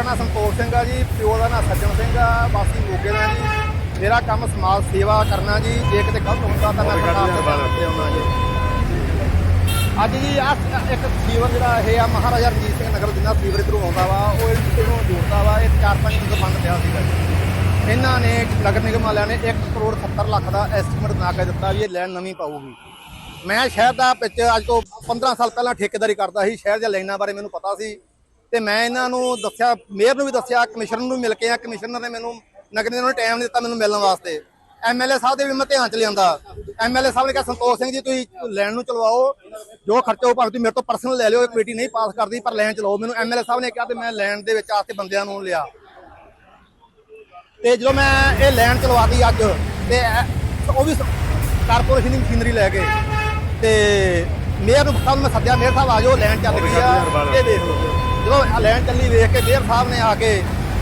ਮੇਰਾ ਨਾਮ ਸੰਤੋਖ ਸਿੰਘ ਆ ਜੀ, ਪਿਓ ਦਾ ਨਾਮ ਸੱਜਣ ਸਿੰਘ ਆ, ਵਾਸੀ ਮੋਗੇ ਦਾ ਜੀ। ਮੇਰਾ ਕੰਮ ਸਮਾਜ ਸੇਵਾ ਕਰਨਾ ਜੀ, ਜੇ ਕਿਤੇ ਗਲਤ ਹੁੰਦਾ ਤਾਂ ਮੈਂ ਸਰਕਾਰ ਦੇ ਬਾਰੇ ਆਉਣਾ ਜੀ। ਅੱਜ ਜੀ ਆ ਇੱਕ ਸੀਵਰ ਜਿਹੜਾ ਇਹ ਆ, ਮਹਾਰਾਜਾ ਰਣਜੀਤ ਸਿੰਘ ਨਗਰ ਜਿੰਨਾ ਸੀਵਰ ਇਧਰੋਂ ਆਉਂਦਾ ਵਾ, ਉਹ ਇਹਨੂੰ ਜੋੜਦਾ ਵਾ, ਇਹ 4-5 ਦਿਨ ਬੰਦ ਪਿਆ ਸੀਗਾ ਜੀ। ਇਹਨਾਂ ਨੇ ਨਗਰ ਨਿਗਮ ਵਾਲਿਆਂ ਨੇ 1 ਕਰੋੜ 70 ਲੱਖ ਦਾ ਐਸਟੀਮੇਟ ਬਣਾ ਕੇ ਦਿੱਤਾ ਵੀ ਇਹ ਲੈਣ ਨਵੀਂ ਪਾਊਗੀ। ਮੈਂ ਸ਼ਹਿਰ ਦਾ ਵਿੱਚ ਅੱਜ ਤੋਂ 15 ਸਾਲ ਪਹਿਲਾਂ ਠੇਕੇਦਾਰੀ ਕਰਦਾ ਸੀ, ਸ਼ਹਿਰ ਦੀਆਂ ਲਾਈਨਾਂ ਬਾਰੇ ਮੈਨੂੰ ਪਤਾ ਸੀ। ਤੇ ਮੈਂ ਇਹਨਾਂ ਨੂੰ ਦੱਸਿਆ ਮੇਅਰ ਨੂੰ ਵੀ ਦੱਸਿਆ ਕਮਿਸ਼ਨਰ ਨੂੰ ਮਿਲ ਕੇ ਆ ਕਮਿਸ਼ਨਰ ਨੇ ਮੈਨੂੰ ਨਗਰ ਨਿਗਮ ਨੇ ਟਾਈਮ ਦਿੱਤਾ ਮੈਨੂੰ ਮਿਲਣ ਵਾਸਤੇ। ਐਮਐਲਏ ਸਾਹਿਬ ਦੇ ਵੀ ਮੈਂ ਧਿਆਨ ਚ ਲਿਆਂਦਾ। ਐਮਐਲਏ ਸਾਹਿਬ ਨੇ ਕਿਹਾ ਸੰਤੋਖ ਸਿੰਘ ਜੀ ਤੁਸੀਂ ਲੈਣ ਨੂੰ ਚਲਵਾਓ। ਜੋ ਖਰਚਾ ਉਹ ਭਾਵੇਂ ਤੁਸੀਂ ਮੇਰੇ ਤੋਂ ਪਰਸਨਲ ਲੈ ਲਿਓ ਇਹ ਕਮੇਟੀ ਨਹੀਂ ਪਾਸ ਕਰਦੀ ਪਰ ਲੈਣ ਚਲਾਓ। ਮੈਨੂੰ ਐਮਐਲਏ ਸਾਹਿਬ ਨੇ ਕਿਹਾ ਤੇ ਮੈਂ ਲੈਣ ਦੇ ਵਿੱਚ ਆਸਤੇ ਬੰਦਿਆਂ ਨੂੰ ਲਿਆ। ਤੇ ਜਦੋਂ ਮੈਂ ਇਹ ਲੈਣ ਚਲਵਾਤੀ ਅੱਜ ਤੇ ਉਹ ਵੀ ਕਾਰਪੋਰੇਸ਼ਨ ਦੀ ਮਸ਼ੀਨਰੀ ਲੈ ਕੇ ਤੇ ਮੇਅਰ ਨੂੰ ਕੱਲ ਮੈਂ ਸੱਦਿਆ ਮੇਅਰ ਸਾਹਿਬ ਆ ਜਾਓ ਲੈਣ ਚੱਲ ਗਈ ਆ। ਇਹ ਦੇਖ ਲਓ। ਜਦੋਂ ਲੈਣ ਚੱਲੀ ਵੇਖ ਕੇ ਮੇਅਰ ਸਾਹਿਬ ਨੇ ਆ ਕੇ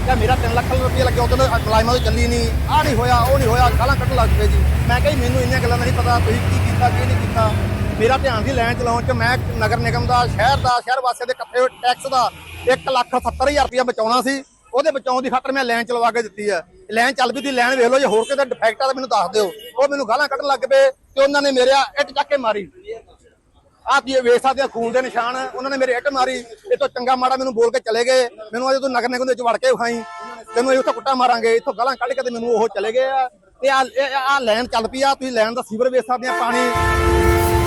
ਕਿਹਾ, ਮੇਰਾ 3 ਲੱਖ ਰੁਪਏ ਲੱਗਿਆ ਉਦੋਂ ਮੁਲਾਜ਼ਮਾਂ ਤੋਂ ਚੱਲੀ ਨਹੀਂ ਆ ਨਹੀਂ ਹੋਇਆ, ਉਹ ਨਹੀਂ ਹੋਇਆ, ਗਾਲਾਂ ਕੱਢਣ ਲੱਗ ਪਏ ਜੀ। ਮੈਂ ਕਿਹਾ ਜੀ, ਮੈਨੂੰ ਇੰਨੀਆਂ ਗੱਲਾਂ ਦਾ ਨਹੀਂ ਪਤਾ, ਤੁਸੀਂ ਕੀ ਕੀਤਾ, ਕੀ ਨਹੀਂ ਕੀਤਾ। ਮੇਰਾ ਧਿਆਨ ਸੀ ਲੈਣ ਚਲਾਉਣ ਚ, ਮੈਂ ਨਗਰ ਨਿਗਮ ਦਾ, ਸ਼ਹਿਰ ਦਾ, ਸ਼ਹਿਰ ਵਾਸੀਆਂ ਦੇ ਇਕੱਠੇ ਹੋਏ ਟੈਕਸ ਦਾ 1 ਲੱਖ 70 ਹਜ਼ਾਰ ਰੁਪਇਆ ਬਚਾਉਣਾ ਸੀ, ਉਹਦੇ ਬਚਾਉਣ ਦੀ ਖਾਤਰ ਮੈਂ ਲੈਣ ਚਲਵਾ ਕੇ ਦਿੱਤੀ ਹੈ। ਲੈਣ ਚੱਲ ਪਈ ਦੀ ਲੈਣ ਵੇਖ ਲਓ ਜੇ ਹੋਰ ਕਿਤੇ ਡਿਫੈਕਟ ਆ ਤਾਂ ਮੈਨੂੰ ਦੱਸ ਦਿਓ। ਉਹ ਮੈਨੂੰ ਗਾਲਾਂ ਕੱਢਣ ਲੱਗ ਪਏ ਤੇ ਉਹਨਾਂ ਨੇ ਮੇਰੇ ਇੱਟ ਚੱਕ ਕੇ ਮਾਰੀ। ਆਹ ਦੀ ਵੇਖ ਸਕਦੇ ਆ, ਖੂਨ ਦੇ ਨਿਸ਼ਾਨ। ਉਹਨਾਂ ਨੇ ਮੇਰੇ ਇੱਟ ਮਾਰੀ। ਇਹ ਚੰਗਾ ਮਾੜਾ ਮੈਨੂੰ ਬੋਲ ਕੇ ਚਲੇ ਗਏ। ਮੈਨੂੰ ਅਜੇ ਤੂੰ ਨਗਰ ਨਿਗਮ ਦੇ ਵਿੱਚ ਵੜ ਕੇ ਵਿਖਾਈ। ਤੈਨੂੰ ਇਹ ਉੱਥੇ ਕੁੱਟਾ ਮਾਰਾਂਗੇ। ਇੱਥੋਂ ਗਾਲਾਂ ਕੱਢ ਕੇ ਤੇ ਮੈਨੂੰ ਉਹ ਚਲੇ ਗਏ ਆ। ਤੇ ਆ ਆ ਲੈਣ ਚੱਲ ਪਈ ਆ। ਤੁਸੀਂ ਲੈਣ ਦਾ ਸੀਵਰ ਵੇਖ ਸਕਦੇ ਆ ਪਾਣੀ।